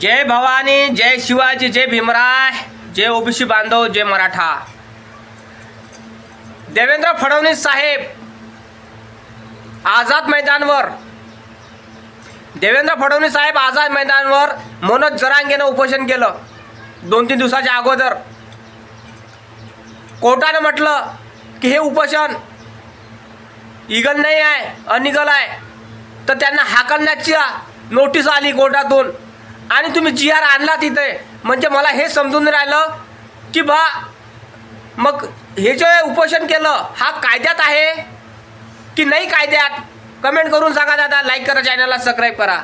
जय भवानी जय शिवाजी जय भीमराय जय ओबीसी बांधव जय मराठा. देवेंद्र फडणवीस साहेब आझाद मैदानवर. देवेंद्र फडणवीस साहेब आझाद मैदानवर मनोज जरांगेनं उपोषण केलं दोन तीन दिवसाच्या अगोदर. कोर्टानं म्हटलं की हे उपोषण इगल नाही आहे अनिगल आहे. तर त्यांना हाकलण्याची नोटीस आली कोर्टातून. आणि तुम्ही जी आर आणला तिथे. म्हणजे मला हे समजून राहिलं की बा मग हे जे उपोषण केलं हा कायद्यात आहे की नाही कायद्यात? कमेंट करून सांगा दादा. लाईक करा चॅनलला सबस्क्राईब करा.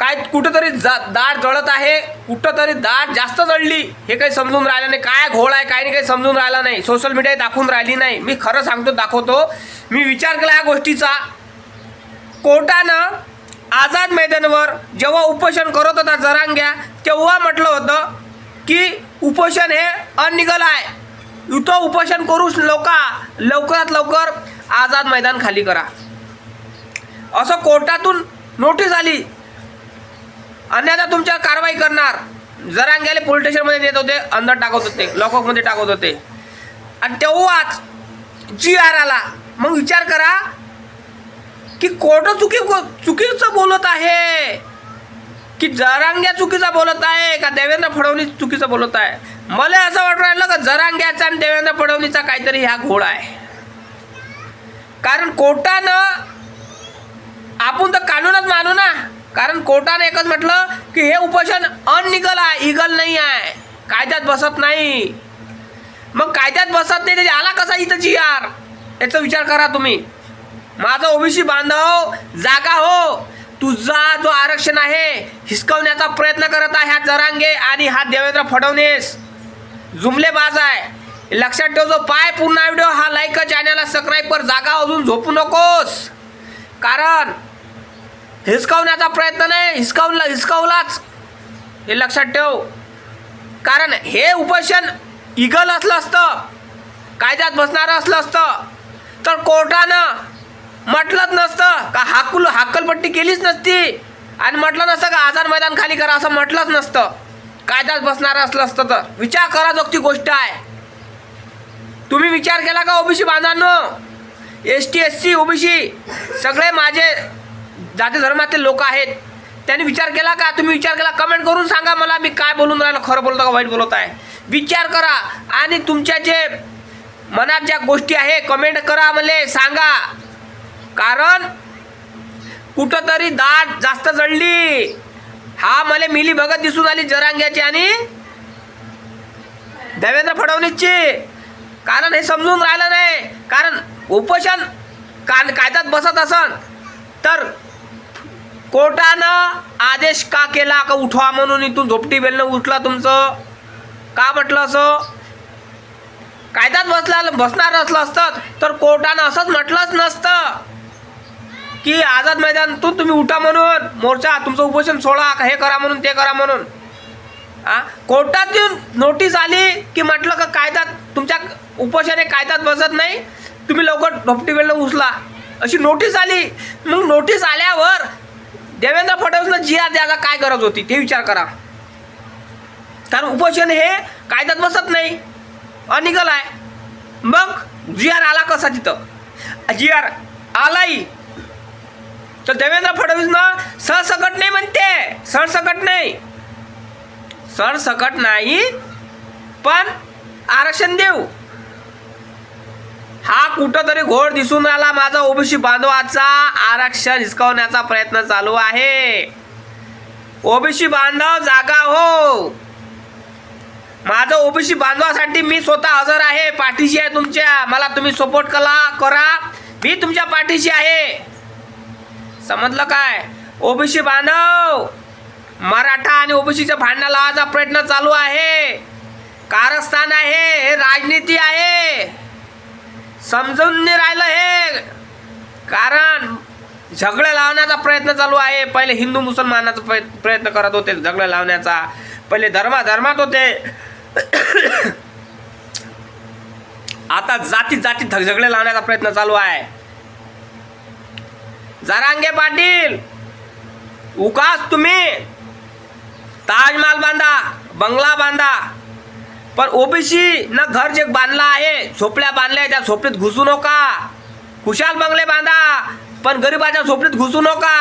काय कुठंतरी जा दाट जळत आहे. कुठंतरी दाट जास्त जळली. हे काही समजून राहिलं नाही. काय घोळ आहे काय नाही काही समजून राहिलं नाही. सोशल मीडिया दाखवून राहिली नाही. मी खरं सांगतो दाखवतो. मी विचार केला या गोष्टीचा. कोर्टानं आझाद मैदानावर जेव्हा उपोषण करत होता जरांग्या तेव्हा म्हटलं होतं की उपोषण हे अनिगल आहे. इथं उपोषण करू लोका लवकरात लवकर आझाद मैदान खाली करा. असं कोर्टातून नोटीस आली. अन्यथा तुमच्यावर कारवाई करणार. जरांग्याला पोलीस स्टेशनमध्ये नेत होते अंदर टाकत होते लॉकअपमध्ये टाकत होते. आणि तेव्हाच जी आर आला. मग विचार करा की कोर्ट चुकी चुकीचं बोलत आहे? की जरांग्या चुकीचा बोलत आहे का देवेंद्र फडणवीस चुकीचं बोलत आहे? मला असं वाटून राहिलं का जरांग्याचा आणि देवेंद्र फडणवीसचा काहीतरी ह्या घोडा आहे. कारण कोर्टानं आपण तर कानूनच मानू ना. कारण कोर्टानं एकच म्हटलं की हे उपोषण अननिगल आहे इगल नाही आहे. कायद्यात बसत नाही. मग कायद्यात बसत नाही त्याच्या आला कसा इथं जी आर? याचा विचार करा तुम्ही. माझा ओबीसी बांधव जागा हो. तुझा जो आरक्षण आहे हिसकवण्याचा प्रयत्न करत आहे हा जरांगे आणि हा देवेंद्र फडणवीस. जुमलेबाज आहे. लक्षात ठेव जो पाय पूर्ण व्हिडिओ हा लाईक चॅनलला सबस्क्राईब कर. जागा अजून झोपू नकोस. कारण हिसकावण्याचा प्रयत्न नाही. हिसकावला हिसकावलाच. हे लक्षात ठेव. कारण हे उपोषण इगल असलं असतं. कायद्यात बसणारं असलं असतं. तर कोर्टानं म्हटलंच नसतं का हाकुल हाकलपट्टी केलीच नसती. आणि म्हटलं नसतं का आझाद मैदान खाली करा असं म्हटलंच नसतं. कायद्यात बसणारं असलं असतं तर. विचार करा जोगती गोष्ट आहे. तुम्ही विचार केला का OBC बांधांनो S T S C OBC सगळे माझे जाती धर्मातील लोक आहेत. त्यांनी विचार केला का? तुम्ही विचार केला? कमेंट करून सांगा मला मी काय बोलून राहिलो खरं बोलतो का वाईट बोलत आहे. विचार करा. आणि तुमच्या जे मनात ज्या गोष्टी आहे कमेंट करा मला सांगा. कारण कुठंतरी दाट जास्त जळली. हा मला मिली भगत दिसून आली जरांग्याची आणि देवेंद्र फडणवीसची. कारण हे समजून राहिलं नाही. कारण उपोषण का कायद्यात बसत असन. तर कोर्टानं आदेश का केला का उठवा म्हणून इथून झोपटी बेलनं उठला तुमचं? का म्हटलं असं? कायद्यात बसला बसणार असलं असतं. तर कोर्टानं असंच म्हटलंच नसतं. की आझाद मैदानातून तुम्ही उठा म्हणून मोर्चा तुमचं उपोषण सोडा का हे करा म्हणून ते करा म्हणून. हा कोर्टात येऊन नोटीस आली की म्हटलं का कायद्यात तुमच्या उपोषण हे कायद्यात बसत नाही तुम्ही लवकर ढोपटी वेळेला उचला. अशी नोटीस आली. मग नोटीस आल्यावर देवेंद्र फडणवीसनं जी आर द्यायला काय गरज होती ते विचार करा. कारण उपोषण हे कायद्यात बसत नाही अनिगल आहे. मग जी आर आला कसा तिथं? जी आर आलाही तर देवेंद्र फडणवीसनं सरसकट नाही म्हणते. सरसकट नाही. सरसकट नाही पण आरक्षण देऊ. हा कुठंतरी घोड दिसून आला माझा ओबीसी बांधवाचा. आरक्षण हिसकावण्याचा प्रयत्न चालू आहे. ओबीसी बांधव जागा हो. माझं ओबीसी बांधवासाठी मी स्वतः हजर आहे. पाठीशी आहे तुमच्या. मला तुम्ही सपोर्ट करा करा. मी तुमच्या पाठीशी आहे. समजलं काय? ओबीसी बांधव! मराठा आणि ओबीसीच्या भांडणा लावायचा प्रयत्न चालू आहे. कारस्थान आहे हे राजनीती आहे. समजून नाही राहिलं हे. कारण झगडे लावण्याचा प्रयत्न चालू आहे. पहिले हिंदू मुसलमानाचा प्रयत्न करत होते झगडे लावण्याचा. पहिले धर्मा धर्मात होते. आता जाती जाती झगडे लावण्याचा प्रयत्न चालू आहे. जरांगे पाटील उकास तुम्ही ताजमहाल बांधा बंगला बांधा. पण ओबीसी न घर जे बांधला आहे झोपड्या बांधल्या त्या झोपडीत घुसू नका. खुशाल बंगले बांधा पण गरिबाच्या झोपडीत घुसू नका.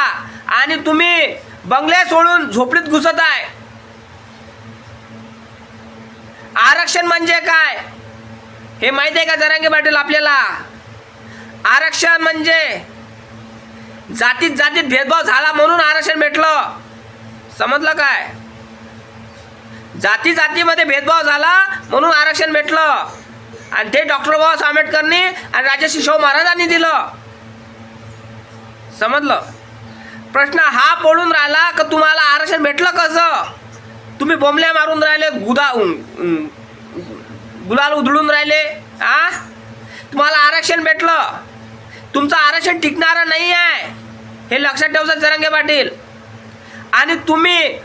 आणि तुम्ही बंगले सोडून झोपडीत घुसत आहे. आरक्षण म्हणजे काय? हे माहिती आहे का जरांगे पाटील आपल्याला? आरक्षण म्हणजे जातीत जातीत भेदभाव झाला म्हणून आरक्षण भेटलं. समजलं काय? जाती जातीमध्ये भेदभाव झाला म्हणून आरक्षण भेटलं. आणि ते डॉक्टर बाबासाहेब आंबेडकरनी आणि राजर्षी शाहू महाराजांनी दिलं. समजलं? प्रश्न हा पडून राहिला का तुम्हाला आरक्षण भेटलं कसं? तुम्ही बोंबल्या मारून राहिले गुदा गुलाल उधळून राहिले आ? तुम्हाला आरक्षण भेटलं. तुमचं आरक्षण टिकणारं नाही आहे. हे लक्षात ठेवचं चरंगे पाटील. आणि तुम्ही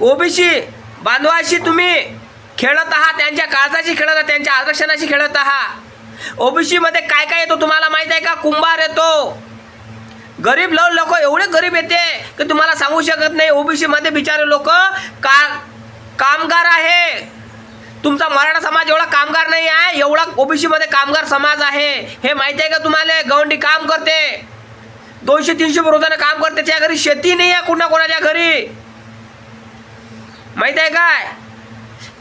ओबीसी बांधवाशी तुम्ही खेळत आहात त्यांच्या काळजाशी खेळत आहात त्यांच्या आरक्षणाशी खेळत आहात. ओबीसीमध्ये काय काय येतो तुम्हाला माहीत आहे का? कुंभार येतो. गरीब लोक लोक एवढे गरीब येते की तुम्हाला सांगू शकत नाही. ओबीसीमध्ये बिचारे लोक का कामगार आहे. तुमचा मराठा समाज एवढा कामगार नाही आहे एवढा ओबीसी मध्ये कामगार समाज आहे. हे माहिती आहे का तुम्हाला? गवंडी काम करते. दोनशे तीनशे रोजानं काम करते. त्या घरी शेती नाही आहे कुणा कोणाच्या घरी. माहीत आहे काय?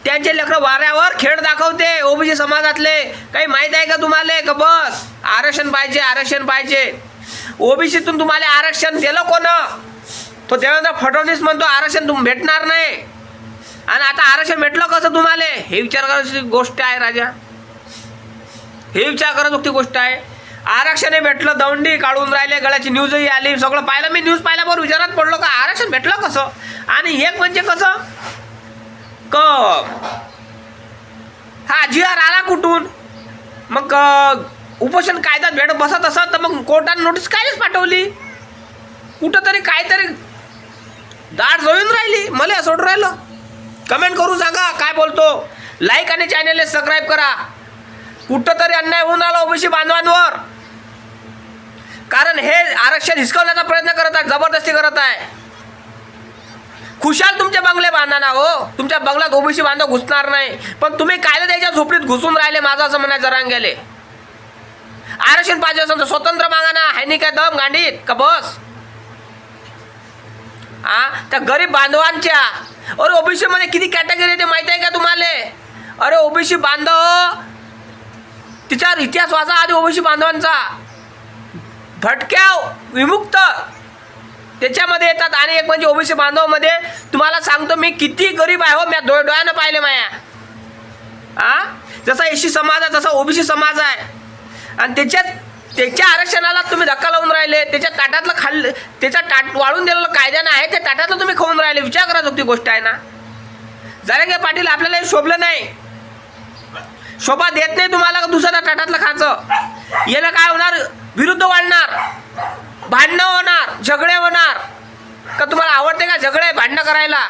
त्यांचे लेकरं वाऱ्यावर खेळ दाखवते ओबीसी समाजातले. काही माहीत आहे का तुम्हाला? का बस? आरक्षण पाहिजे आरक्षण पाहिजे. ओबीसीतून तुम्हाला आरक्षण दिलं कोण? तो देवेंद्र फडणवीस म्हणतो आरक्षण तुम भेटणार नाही. आणि आता आरक्षण भेटलं कसं तुम्हाला? हे विचार करायची गोष्ट आहे राजा. हे विचार करत गोष्ट आहे. आरक्षण भेटलं दौंडी काढून राहिले गळ्याची न्यूजही आली. सगळं पाहिलं मी न्यूज पाहिल्यावर विचारात पडलो का आरक्षण भेटलं कसं? आणि एक म्हणजे कसं? क हा जी आर आला कुठून? मग उपोषण कायद्यात भेट बसत असत तर मग कोर्टाने नोटीस कायच पाठवली? कुठंतरी काहीतरी दाट जळून राहिली. मला असं राहिलं. कमेंट करून सांगा काय बोलतो. लाईक आणि चॅनलला सबस्क्राईब करा. कुठं तरी अन्याय होऊन राहिला ओबीसी बांधवांवर. कारण हे आरक्षण हिसकवण्याचा प्रयत्न करत आहे जबरदस्ती करत आहे. खुशाल तुमचे बंगले बांधा ना हो. तुमच्या बंगल्यात ओबीसी बांधव घुसणार नाही. पण तुम्ही कायदा त्याच्या झोपडीत घुसून राहिले माझं असं म्हणायचं रांग गेले आरक्षण पाहिजे असेल तर स्वतंत्र मागा ना. हायनी काय दम गांडीत. का बस? आ? त्या गरीब बांधवांच्या. अरे ओबीसी मध्ये किती कॅटेगरी येते माहीत आहे का तुम्हाला? अरे ओबीसी बांधव तिचा इतिहास वाचा आधी ओबीसी बांधवांचा. भटक्या विमुक्त. त्याच्यामध्ये येतात आणि एक म्हणजे ओबीसी बांधवमध्ये तुम्हाला सांगतो मी किती गरीब आहे हो मी डोळ डोळ्यानं पाहिले माया. आ? जसा एसी समाज आहे तसा ओबीसी समाज आहे. आणि त्याच्यात त्याच्या आरक्षणाला तुम्ही धक्का लावून राहिले त्याच्या ताटातलं खाल्लं त्याच्या ताट वाळून दिलेलं कायद्यानं आहे त्या ताटातलं तुम्ही खाऊन राहिले. विचार करत ती गोष्ट आहे ना. जरा काय पाटील आपल्याला हे शोभलं नाही. शोभा देत नाही तुम्हाला दुसऱ्या ताटातलं खायचं? याला काय होणार? विरुद्ध वाढणार. भांडणं होणार झगडे होणार. का तुम्हाला आवडते का झगडे भांडणं करायला?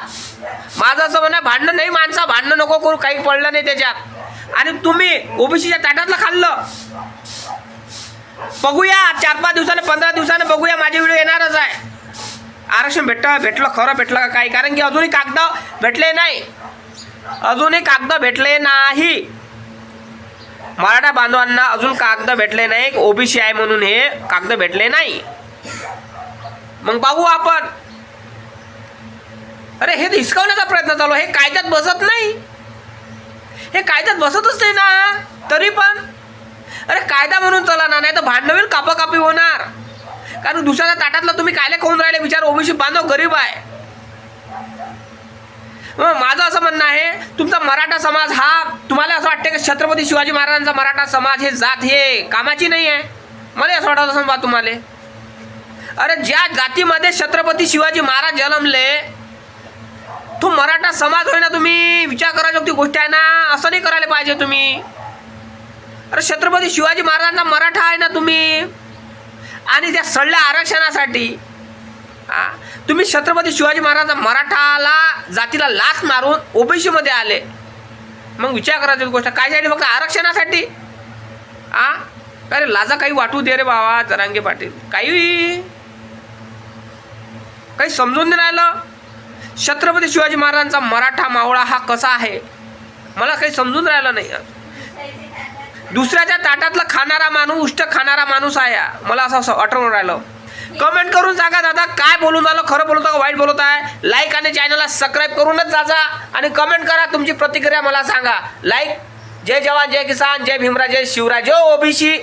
माझं असं म्हणणं आहे, भांडणं नाही माणसा भांडणं नको करू काही पडलं नाही त्याच्यात. आणि तुम्ही ओबीसीच्या ताटातलं खाल्लं. बघूया चार पाच दिवसानं पंधरा दिवसानं बघूया माझे व्हिडिओ येणारच आहे. आरक्षण भेटलं भेटलं खरं भेटलं का काही कारण की अजूनही कागद भेटले नाही. अजूनही कागद भेटले नाही. मराठा बांधवांना अजून कागद भेटले नाही. ओबीसी आहे म्हणून हे कागद भेटले नाही. मग बघू आपण. अरे हे हिसकवण्याचा हिसकावण्याचा प्रयत्न चालू हे कायद्यात बसत नाही. हे कायद्यात बसतच नाही ना. तरी पण अरे कायदा म्हणून चला ना नाही तर भांडण होईल कापाकापी होणार. कारण दुसऱ्या ताटातला तुम्ही कायले खाऊन राहिले? विचार ओबीसी बांधव गरीब आहे. मग माझं असं म्हणणं आहे तुमचा मराठा समाज हा तुम्हाला असं वाटतं की छत्रपती शिवाजी महाराजांचा मराठा समाज हे जात हे कामाची नाही आहे? मला असं वाटत असं बा तुम्हाला. अरे ज्या जातीमध्ये छत्रपती शिवाजी महाराज जन्मले तो मराठा समाज होय ना तुम्ही. विचार करायची गोष्ट आहे ना असं नाही करायला पाहिजे तुम्ही. अरे छत्रपती शिवाजी महाराजांचा मराठा आहे ना तुम्ही? आणि त्या सडल्या आरक्षणासाठी. तुम्ही छत्रपती शिवाजी महाराज मराठाला जातीला लाच मारून ओबीसीमध्ये आले. मग विचार करायची गोष्ट. कायसाठी फक्त आरक्षणासाठी? आ? अरे लाजा काही वाटू दे रे बाबा जरांगे पाटील. काही? काही समजून नाही राहिलं? छत्रपती शिवाजी महाराजांचा मराठा मावळा हा कसा आहे? मला काही समजून राहिलं नाही. दुसऱ्याच्या ताटातलं खाणारा माणूस उष्ट खाणारा माणूस आहे. मला असं असं आठवून राहिलं. कमेंट करून सांगा दादा काय बोलून झालं खरं बोलत का वाईट बोलत आहे? लाईक आणि चॅनलला सबस्क्राईब करूनच जाजा आणि कमेंट करा तुमची प्रतिक्रिया मला सांगा. लाईक जय जवान जय किसान जय भीमराज जय शिवराज जय ओबीसी.